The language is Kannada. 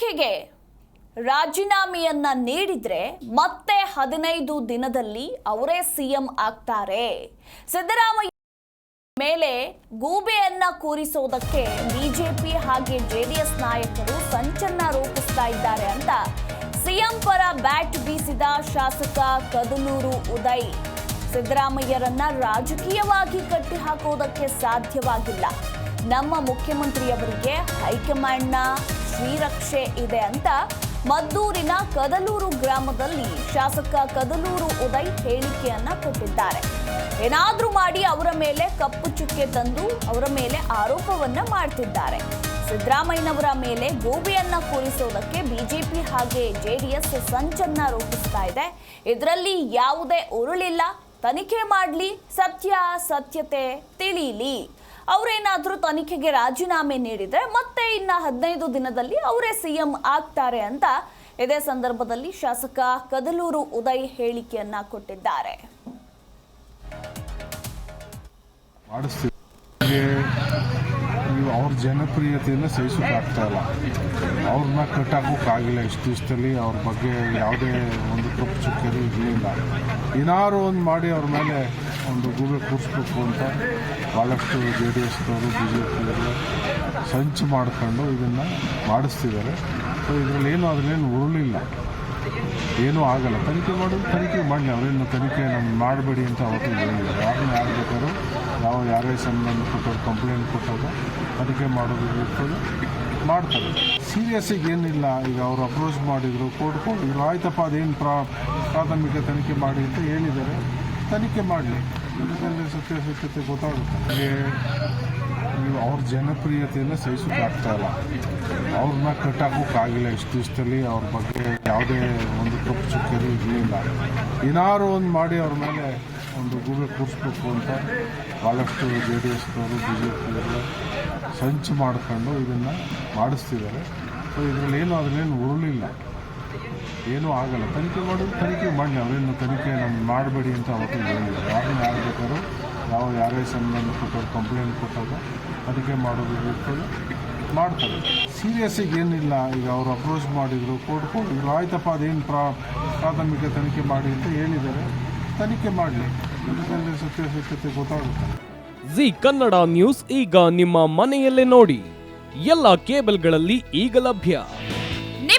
ತನಿಖೆಗೆ ರಾಜೀನಾಮೆಯನ್ನ ನೀಡಿದ್ರೆ ಮತ್ತೆ ಹದಿನೈದು ದಿನದಲ್ಲಿ ಅವರೇ ಸಿಎಂ ಆಗ್ತಾರೆ. ಸಿದ್ದರಾಮಯ್ಯ ಮೇಲೆ ಗೂಬೆಯನ್ನ ಕೂರಿಸೋದಕ್ಕೆ ಬಿಜೆಪಿ ಹಾಗೆ ಜೆಡಿಎಸ್ ನಾಯಕರು ಸಂಚನ್ನ ರೂಪಿಸ್ತಾ ಇದ್ದಾರೆ ಅಂತ ಸಿಎಂ ಪರ ಬ್ಯಾಟ್ ಬೀಸಿದ ಶಾಸಕ ಕದಲೂರು ಉದಯ್. ಸಿದ್ದರಾಮಯ್ಯರನ್ನ ರಾಜಕೀಯವಾಗಿ ಕಟ್ಟಿ ಹಾಕೋದಕ್ಕೆ ಸಾಧ್ಯವಾಗಿಲ್ಲ. ನಮ್ಮ ಮುಖ್ಯಮಂತ್ರಿಯವರಿಗೆ ಹೈಕಮಾಂಡ್ನ ಶ್ರೀರಕ್ಷೆ ಇದೆ ಅಂತ ಮದ್ದೂರಿನ ಕದಲೂರು ಗ್ರಾಮದಲ್ಲಿ ಶಾಸಕ ಕದಲೂರು ಉದಯ್ ಹೇಳಿಕೆಯನ್ನ ಕೊಟ್ಟಿದ್ದಾರೆ. ಏನಾದ್ರೂ ಮಾಡಿ ಅವರ ಮೇಲೆ ಕಪ್ಪು ಚುಕ್ಕೆ ತಂದು ಅವರ ಮೇಲೆ ಆರೋಪವನ್ನ ಮಾಡ್ತಿದ್ದಾರೆ. ಸಿದ್ದರಾಮಯ್ಯನವರ ಮೇಲೆ ಗೋಬಿಯನ್ನ ಕೂರಿಸೋದಕ್ಕೆ ಬಿಜೆಪಿ ಹಾಗೆ ಜೆಡಿಎಸ್ ಸಂಚನ್ನ ರೂಪಿಸ್ತಾ ಇದೆ. ಇದರಲ್ಲಿ ಯಾವುದೇ ಉರುಳಿಲ್ಲ. ತನಿಖೆ ಮಾಡಲಿ. ಸತ್ಯ, ಸತ್ಯತೆ ತಿಳಿಯಲಿ ಅವರೇನಾದ್ರೂ ತನಿಖೆಗೆ ರಾಜೀನಾಮೆ ನೀಡಿದರೆ ಮತ್ತೆ ಇನ್ನ ಹದಿನೈದು ದಿನದಲ್ಲಿ ಅವರೇ ಸಿಎಂ ಆಗ್ತಾರೆ ಅಂತ ಇದೇ ಸಂದರ್ಭದಲ್ಲಿ ಶಾಸಕ ಕದಲೂರು ಉದಯ್ ಹೇಳಿಕೆಯನ್ನ ಕೊಟ್ಟಿದ್ದಾರೆ. ಅವ್ರ ಜನಪ್ರಿಯತೆಯನ್ನು ಸಹಿಸೋಕ್ಕಾಗ್ತಾ ಇಲ್ಲ. ಅವ್ರನ್ನ ಕಟ್ಟಾಕೋಕ್ಕಾಗಿಲ್ಲ ಇಷ್ಟು ದಿವಸದಲ್ಲಿ ಅವ್ರ ಬಗ್ಗೆ ಯಾವುದೇ ಒಂದು ಕಪ್ಪು ಚುಕ್ಕರಿ ಇರಲಿಲ್ಲ. ಏನಾರು ಒಂದು ಮಾಡಿ ಅವ್ರ ಮೇಲೆ ಒಂದು ಗೂಬೆ ಕೂರಿಸ್ಬೇಕು ಅಂತ ಭಾಳಷ್ಟು ಜೆ ಡಿ ಎಸ್ನವರು ಬಿ ಜೆ ಪಿಯವರು ಸಂಚು ಮಾಡಿಕೊಂಡು ಇದನ್ನು ಮಾಡಿಸ್ತಿದ್ದಾರೆ. ಸೊ ಇದರಲ್ಲಿ ಏನು ಅದರಲ್ಲೇನು ಉರುಳಿಲ್ಲ. ಏನೂ ಆಗಲ್ಲ. ತನಿಖೆ ಮಾಡೋದು ತನಿಖೆ ಮಾಡಲಿ. ಅವರೇನು ತನಿಖೆ ನಮ್ಗೆ ಮಾಡಬೇಡಿ ಅಂತ ಅವತ್ತು ಹೇಳಿದ್ದಾರೆ ಯಾರನ್ನ ಯಾರು ಬೇಕಾದ್ರೂ ಯಾವ ಯಾರೇ ಸಂಬಂಧಪಟ್ಟವ್ರು ಕಂಪ್ಲೇಂಟ್ ಕೊಟ್ಟಾಗ ತನಿಖೆ ಮಾಡೋದು ಇರ್ತದೆ, ಮಾಡ್ತಾರೆ. ಸೀರಿಯಸ್ಸಿಗೆ ಏನಿಲ್ಲ. ಈಗ ಅವರು ಅಪ್ರೋಚ್ ಮಾಡಿದರು ಕೋರ್ಟ್ ಕೊಟ್ಟಿದ್ರು ಆಯ್ತಪ್ಪ, ಅದೇನು ಪ್ರಾ ಪ್ರಾಥಮಿಕ ತನಿಖೆ ಮಾಡಿ ಅಂತ ಹೇಳಿದ್ದಾರೆ. ತನಿಖೆ ಮಾಡಲಿ. ಇದರಲ್ಲಿ ಸತ್ಯಾಸತ್ಯತೆ ಗೊತ್ತಾಗುತ್ತೆ. ನೀವು ಅವ್ರ ಜನಪ್ರಿಯತೆಯನ್ನು ಸಹಿಸೋಕ್ಕಾಗ್ತಾ ಇಲ್ಲ. ಅವ್ರನ್ನ ಕಟ್ಟಾಕೋಕ್ಕಾಗಿಲ್ಲ ಇಷ್ಟು ದಿವಸದಲ್ಲಿ ಅವ್ರ ಬಗ್ಗೆ ಯಾವುದೇ ಒಂದು ತಪ್ಪು ಚುಕ್ಕರು ಇರಲಿಲ್ಲ. ಏನಾರು ಒಂದು ಮಾಡಿ ಅವ್ರ ಮೇಲೆ ಒಂದು ಗೂಬೆ ಕೂರಿಸ್ಬೇಕು ಅಂತ ಭಾಳಷ್ಟು ಜೆ ಡಿ ಎಸ್ನವರು ಬಿ ಜೆ ಪಿಯವರು ಸಂಚು ಮಾಡಿಕೊಂಡು ಇದನ್ನು ಮಾಡಿಸ್ತಿದ್ದಾರೆ. ಸೊ ಇದರಲ್ಲಿ ಏನು ಅದರಲ್ಲೇನು ಉರುಳಿಲ್ಲ. ಏನೂ ಆಗಲ್ಲ. ತನಿಖೆ ಮಾಡೋದು ತನಿಖೆ ಮಾಡಲಿ ಅವರೇನು ತನಿಖೆ ನಮ್ಗೆ ಮಾಡಬೇಡಿ ಅಂತ ಅವತ್ತು ಹೇಳಿದ್ರು. ಯಾರನ್ನ ಯಾರು ಬೇಕಾದ್ರೂ ಯಾವ ಯಾರೇ ಸಂಬಂಧಪಟ್ಟವ್ರು ಕಂಪ್ಲೇಂಟ್ ಕೊಟ್ಟಾಗ ತನಿಖೆ ಮಾಡೋದು ಇರ್ತದೆ, ಮಾಡ್ತಾರೆ. ಸೀರಿಯಸ್ಸಾಗಿ ಏನಿಲ್ಲ, ಈಗ ಅವರು ಅಪ್ರೋಚ್ ಮಾಡಿದರು ಕೋರ್ಟ್ ಕೊಟ್ಟಿದ್ರು ಆಯ್ತಪ್ಪ, ಅದೇನು ಪ್ರಾ, ಪ್ರಾಥಮಿಕ ತನಿಖೆ ಮಾಡಿ ಅಂತ ಹೇಳಿದ್ದಾರೆ. ತನಿಖೆ ಮಾಡಲಿ. ಸತ್ಯ ಸತ್ಯತೆ ಗೊತ್ತಾಗುತ್ತೆ. ಜಿ ಕನ್ನಡ ನ್ಯೂಸ್ ಈಗ ನಿಮ್ಮ ಮನೆಯಲ್ಲೇ ನೋಡಿ. ಎಲ್ಲ ಕೇಬಲ್ಗಳಲ್ಲಿ ಈಗ ಲಭ್ಯ.